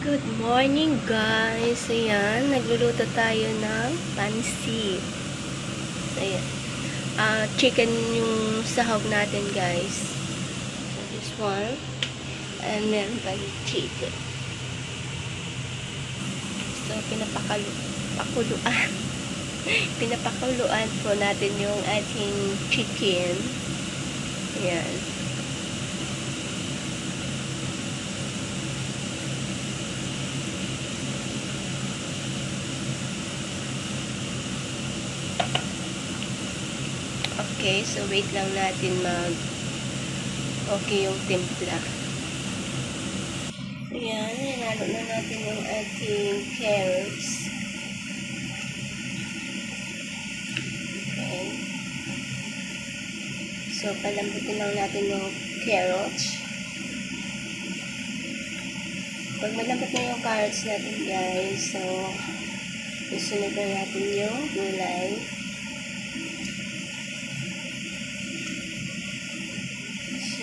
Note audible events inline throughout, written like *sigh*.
Good morning guys. Ayan, nagluluto tayo ng pansit. Ayan. Ah, chicken yung sahog natin guys. So this one. And meron tayong chicken. So pinapakalu pakuluan. *laughs* pinapakuluan po natin yung ating chicken. Ayan. Okay, so wait lang natin mag okay yung timpla. Ayan, hinalo na natin yung ating carrots. Okay. So, palambutin lang natin yung carrots. Pag malambot na yung carrots natin, guys, so, isunod na natin yung gulay.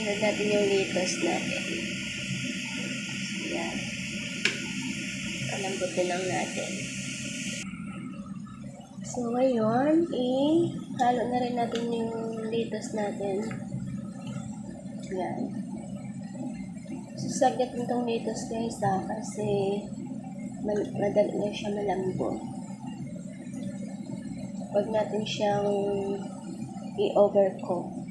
Sunod natin yung litos natin. Yan. Palambutin lang natin. So, ngayon, i-halo na rin natin yung litos natin. Yan. Sasagyan itong litos guys ha, kasi madali na siya malambot. Huwag natin siyang i-overcook.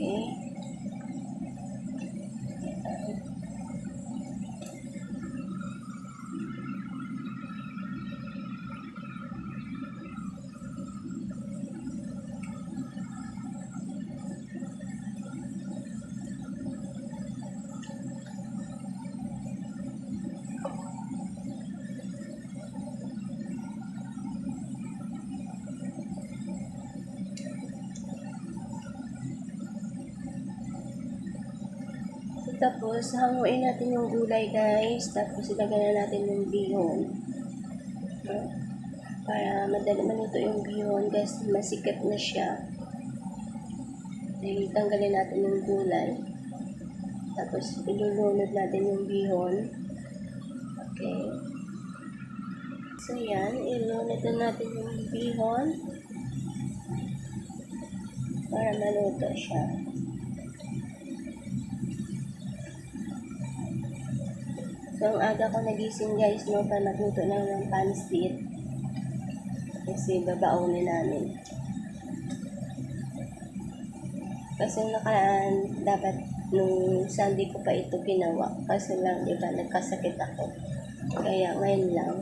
Okay. Tapos, hanguin natin yung gulay, guys. Tapos, ilagay na natin yung bihon. No? Para madali maluto yung bihon, guys. Masikat na siya. Dahil tanggalin natin yung gulay. Tapos, ilulunod natin yung bihon. Okay. So, yan. Ilunod na natin yung bihon. Para maluto siya. So, aga ko nagising guys, no, para magluto lang ng pansit. Kasi babaunin namin. Kasi nakaraan, dapat nung Sunday ko pa ito ginawa. Kasi lang, di ba, nagkasakit ako. Kaya ngayon lang.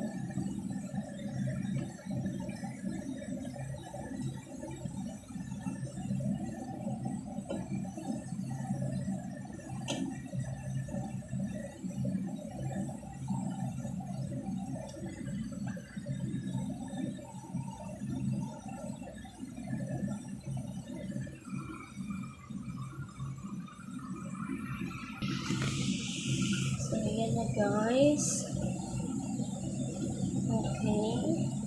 Na guys. Okay.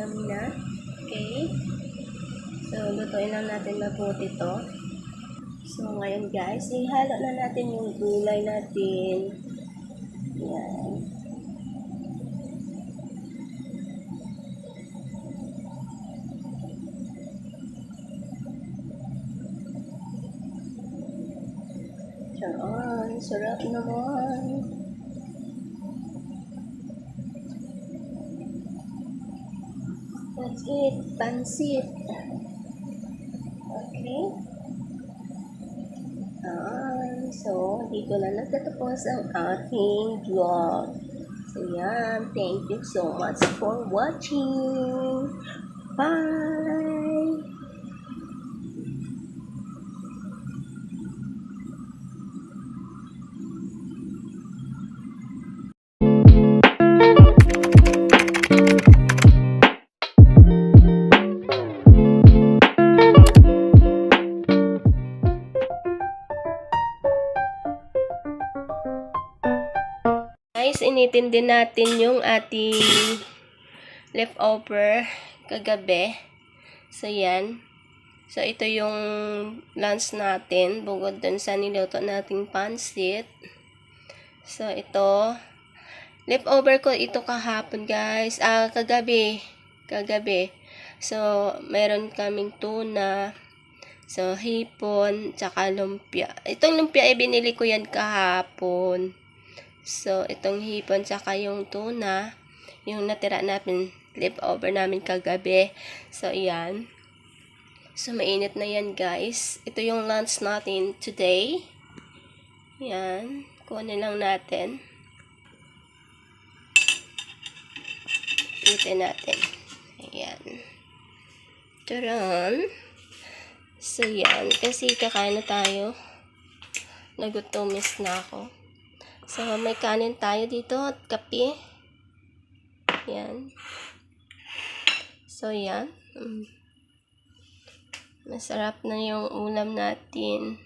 Yummy na. Okay. So, lutuin lang natin mabuti to. So, ngayon guys, ihalo na natin yung gulay natin. Yan. Saan? Sarap naman. That's it. Pansit. Okay. Ah, so, dito na nagtatapos ang aking vlog. So. Thank you so much for watching. Bye! Initin din natin yung ating leftover kagabi. So, yan. So, ito yung lunch natin. Bukod dun sa niluto nating pansit. So, ito. Leftover ko ito kahapon, guys. Ah, kagabi. Kagabi. So, meron kaming tuna. So, hipon, tsaka lumpia. Itong lumpia, ay binili ko yan kahapon. So, itong hipon, tsaka yung tuna, yung natira namin, leftover namin kagabi. So, yan. So, mainit na yan, guys. Ito yung lunch natin today. Yan. Kunin lang natin. Itin natin. Ayan. Taran. So, yan. Kasi kakain na tayo. Nagutumis na ako. So, may kanin tayo dito at kape. Yan. So, yan. Mm. Masarap na yung ulam natin.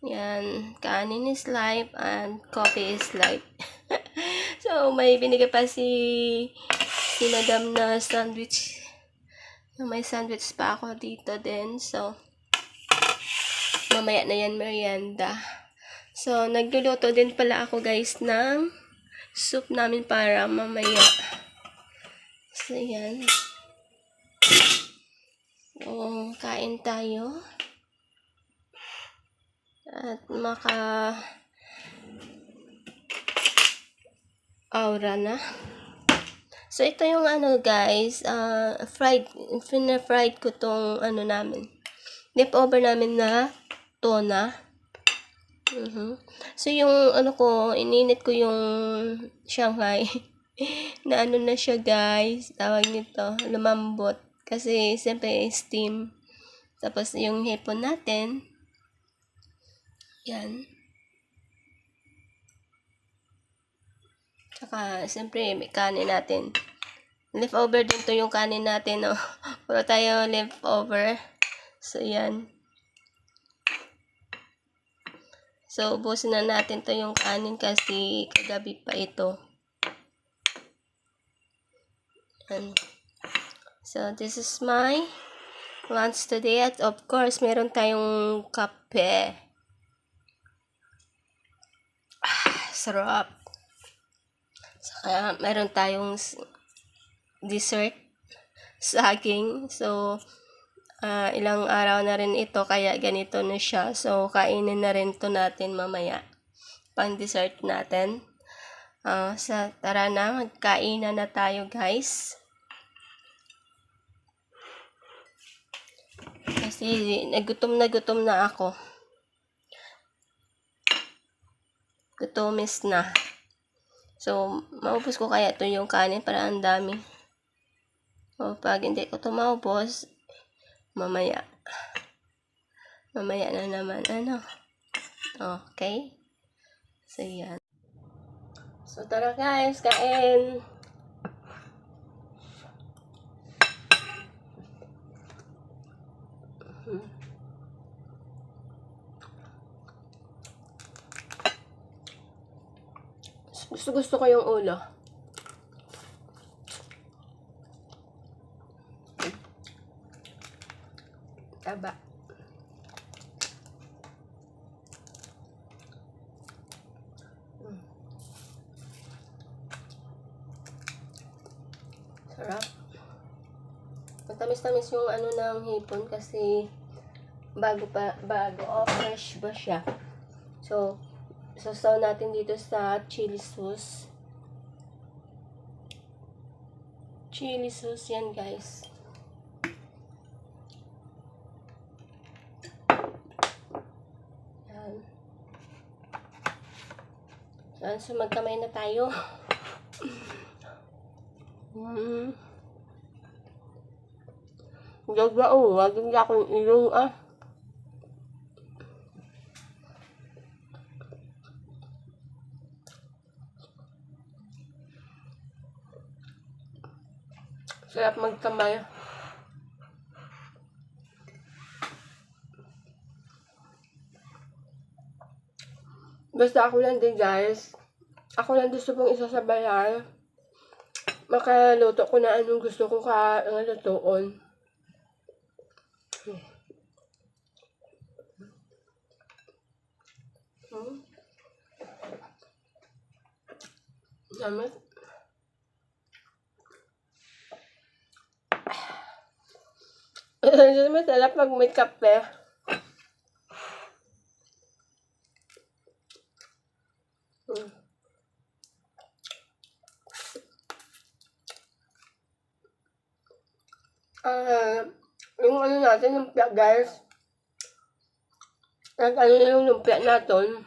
Yan. Kanin is life and coffee is life. *laughs* so, may binigay pa si si madam na sandwich. May sandwich pa ako dito din. So, mamaya na yan merienda. So, nagluluto din pala ako guys ng soup namin para mamaya. So, yan. So, kain tayo. At maka aura na. So, ito yung ano guys, uh, fried, fina-fried ko tong ano namin. Leftover namin na tuna. Mhm. So, yung ano ko, ininit ko yung Shanghai. *laughs* na ano na siya guys, tawag nito, lumambot. Kasi, siyempre, steam. Tapos, yung hipon natin, yan. Tsaka, siyempre, may kanin natin. Leftover din to yung kanin natin, no? *laughs* Puro tayo leftover. So, yan. So, ubusin na natin to yung kanin kasi kagabi pa ito. Yan. So, this is my lunch today. At of course, meron tayong kape. Ah, sarap. Saka, meron tayong dessert. Saging. So, ah, ilang araw na rin ito, kaya ganito na siya. So, kainin na rin to natin mamaya. Pang dessert natin. Ah, sa tara na, magkainan na tayo guys. Kasi nagutom na gutom na ako. Gutomis na. So, maubos ko kaya ito yung kanin para ang dami. O, pag hindi ko ito maubos, mamaya. Mamaya na naman, ano. Okay? So, yan. So, tara guys, kain! Gusto gusto ko yung ulo. Taba. Mm. Sarap. Matamis-tamis yung ano ng hipon kasi bago pa, bago, oh, fresh ba siya. So, sasaw natin dito sa chili sauce. Chili sauce yan, guys. Yan. Yan, so magkamay na tayo. Hmm. Gagwa, oh. Wag hindi akong ilong, ah. Sarap magkamay. Basta ako lang din guys. ako lang gusto pong isasabayan. Makaluto ko na anong gusto ko ka lutoon. Hmm. Naman. *sighs* Masarap pag may kape. Mm. Ah, yung ano natin, yung guys. Nag ano yung lumpia natin.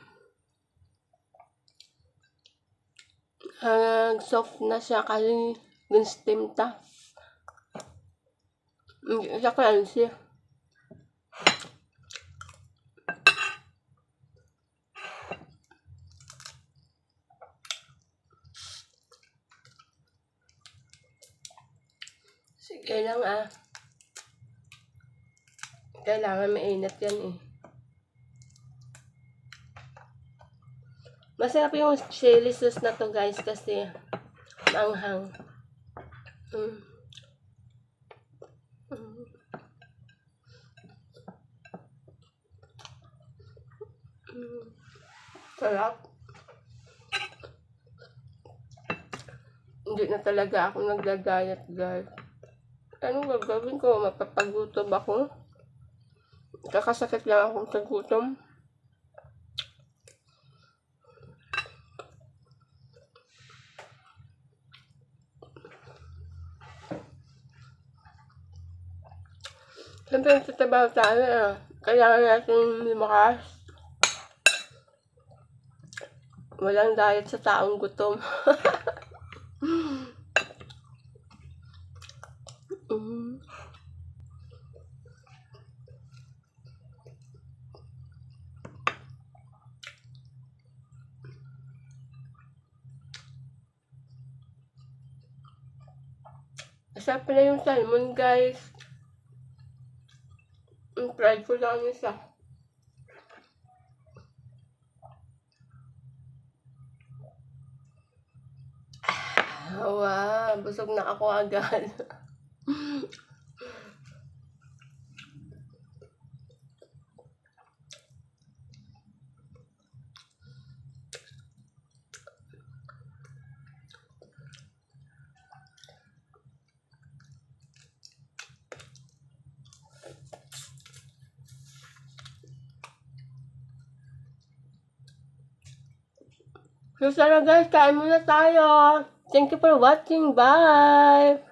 Ah, soft na siya kasi yung steam ta. Hindi siya crunchy. Sige lang ah. Kailangan mainit yan eh. Masarap yung chili sauce na to guys kasi maanghang. Mm. Mm. Sarap. Hindi na talaga ako nagdadayat guys. Anong gagawin ko? Mapapagutom ako? Kakasakit lang akong sa gutom. Siyempre, nagtatabaho tayo ah. Kailangan natin lumakas. Walang diet sa taong gutom. *laughs* Masarap pala yung salmon, guys. Ang fried ko lang isa. Ah, Wow, busog na ako agad. *laughs* So, sana guys, kain muna tayo. Thank you for watching. Bye!